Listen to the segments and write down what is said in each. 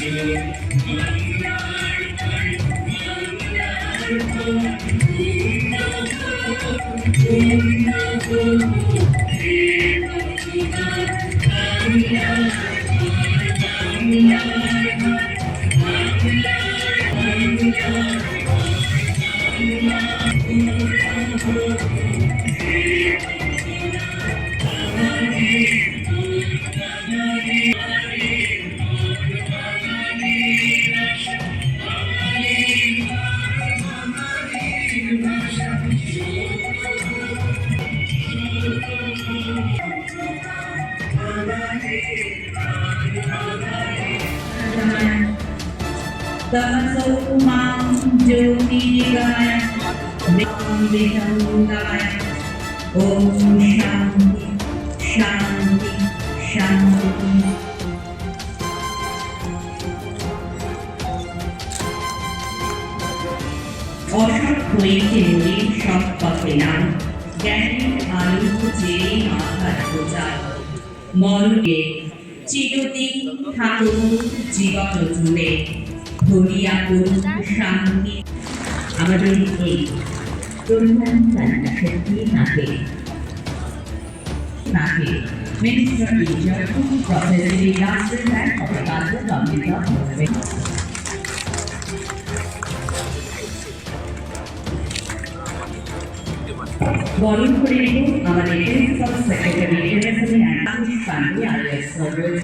Thank you. तमसोमां ज्योतिर्गाय विहङ्गाय ॐ शान्ति शान्ति शान्ति অসৎ হয়েছে নদী সব পথে নাম জ্ঞানের আলো যে মাথার প্রচার মর্গে চিরতি ঠাকুর জীবন জুড়ে ধরিয়া করুন শান্তি আমাদের এই প্রধান চালনা শক্তি নাকে নাকে Minister in Germany, Professor Janssen and Professor Dominica Morvin. বরণ করে নেব আমাদের principal secretary international and Pandey IS service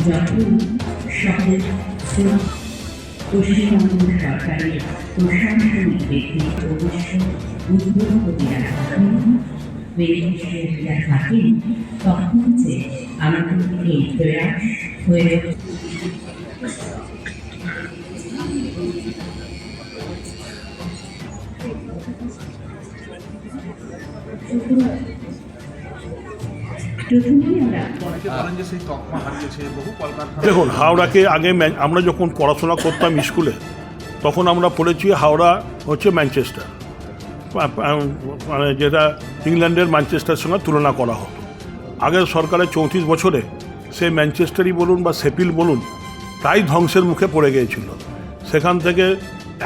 যখন সকল শ্রম পশ্চিমবঙ্গ সরকারের প্রশাসনিক ব্যক্তি অবশ্য থাকেন তখন যে আমাদের এই প্রয়াস হয়ে ওঠে প্রথমেই দেখুন হাওড়াকে আগে আমরা যখন পড়াশোনা করতাম স্কুলে তখন আমরা পড়েছি হাওড়া হচ্ছে ম্যানচেস্টার। পা- পা- মানে যেটা ইংল্যান্ডের ম্যানচেস্টারের সঙ্গে তুলনা করা হতো। আগের সরকারের চৌত্রিশ বছরে সে ম্যানচেস্টারই বলুন বা সেপিল বলুন প্রায় ধ্বংসের মুখে পড়ে গিয়েছিল। সেখান থেকে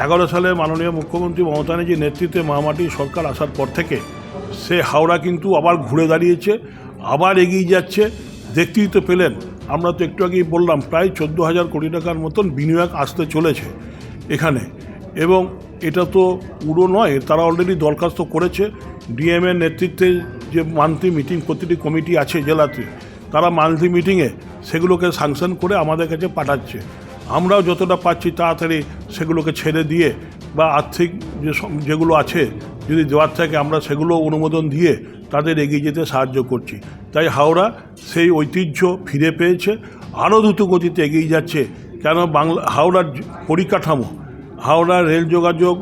এগারো সালে মাননীয় মুখ্যমন্ত্রী মমতা ব্যানার্জির নেতৃত্বে মহামাটি সরকার আসার পর থেকে সে হাওড়া কিন্তু আবার ঘুরে দাঁড়িয়েছে। আবার এগিয়ে যাচ্ছে। দেখতেই তো পেলেন, আমরা তো একটু আগেই বললাম, প্রায় চোদ্দ হাজার কোটি টাকার মতন বিনিয়োগ আসতে চলেছে এখানে। এবং এটা তো পুরো নয়, তারা অলরেডি দরখাস্ত করেছে। ডিএমের নেতৃত্বে যে মান্থলি মিটিং প্রতিটি কমিটি আছে জেলাতে, তারা মান্থলি মিটিংয়ে সেগুলোকে সাংশন করে আমাদের কাছে পাঠাচ্ছে। আমরাও যতটা পাচ্ছি তাড়াতাড়ি সেগুলোকে ছেড়ে দিয়ে বা আর্থিক যে যেগুলো আছে, যদি দেওয়ার থাকে, আমরা সেগুলো অনুমোদন দিয়ে তাদের এগিয়ে যেতে সাহায্য করছি। তাই হাওড়া সেই ঐতিহ্য ফিরে পেয়েছে, আরও দ্রুত গতিতে এগিয়ে যাচ্ছে। কেন বাংলা, হাওড়ার পরিকাঠামো হাওড়ার রেল যোগাযোগ,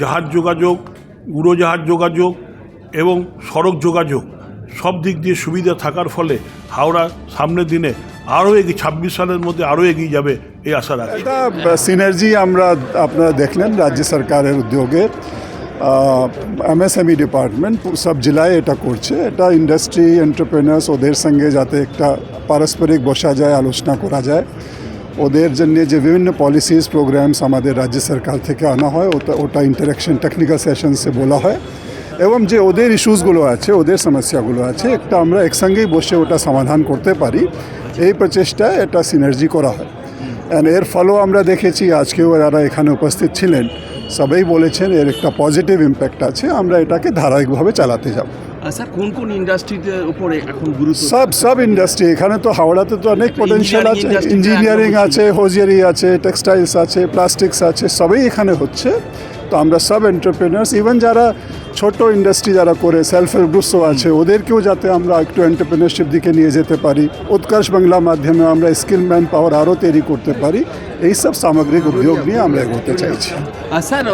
জাহাজ যোগাযোগ, উড়োজাহাজ যোগাযোগ এবং সড়ক যোগাযোগ, সব দিক দিয়ে সুবিধা থাকার ফলে হাওড়া সামনের দিনে আরও এগিয়ে, ছাব্বিশ সালের মধ্যে আরও এগিয়ে যাবে এই আশা রাখি। সিনার্জি আমরা আপনারা দেখলেন, রাজ্য সরকারের উদ্যোগে। এমএসএমই ডিপার্টমেন্ট সব জেলায় এটা করছে। এটা ইন্ডাস্ট্রি এন্টারপ্রেনার্স ওদের সঙ্গে যাতে একটা পারস্পরিক বসা যায়, আলোচনা করা যায়। ওদের জন্য যে বিভিন্ন পলিসিস প্রোগ্রামস আমাদের রাজ্য সরকার থেকে আনা হয়, ওটা ওটা ইন্টারাকশন টেকনিক্যাল সেশনসে বলা হয়। এবং যে ওদের ইস্যুসগুলো আছে, ওদের সমস্যাগুলো আছে, একটা আমরা একসঙ্গেই বসে ওটা সমাধান করতে পারি। এই প্রচেষ্টায় এটা সিনার্জি করা হয়। অ্যান্ড এর ফলও আমরা দেখেছি, আজকেও যারা এখানে উপস্থিত ছিলেন সবাই বলেছেন এর একটা পজিটিভ ইম্প্যাক্ট আছে আমরা এটাকে ধারাবাহিকভাবে চালাতে যাব। স্যার কোন কোন ইন্ডাস্ট্রিতে উপরে এখন গুরুত্ব সব সব ইন্ডাস্ট্রি এখানে তো হাওড়াতে তো অনেক পটেনশিয়াল আছে ইঞ্জিনিয়ারিং আছে হোজিয়ারি আছে টেক্সটাইলস আছে প্লাস্টিক্স আছে সবই এখানে হচ্ছে। তো আমরা সব এন্টারপ্রেনার্স ইভেন যারা ছোট ইন্ডাস্ট্রি যারা করে সেলফ হেল্প গ্রুপসও আছে, ওদেরকেও যাতে আমরা একটু এন্টারপ্রেনারশিপ দিকে নিয়ে যেতে পারি। উৎকর্ষ বাংলা মাধ্যমে আমরা স্কিল ম্যান পাওয়ার আরও তৈরি করতে পারি। এইসব সামগ্রিক উদ্যোগ নিয়ে আমরা এগোতে চাইছি। স্যার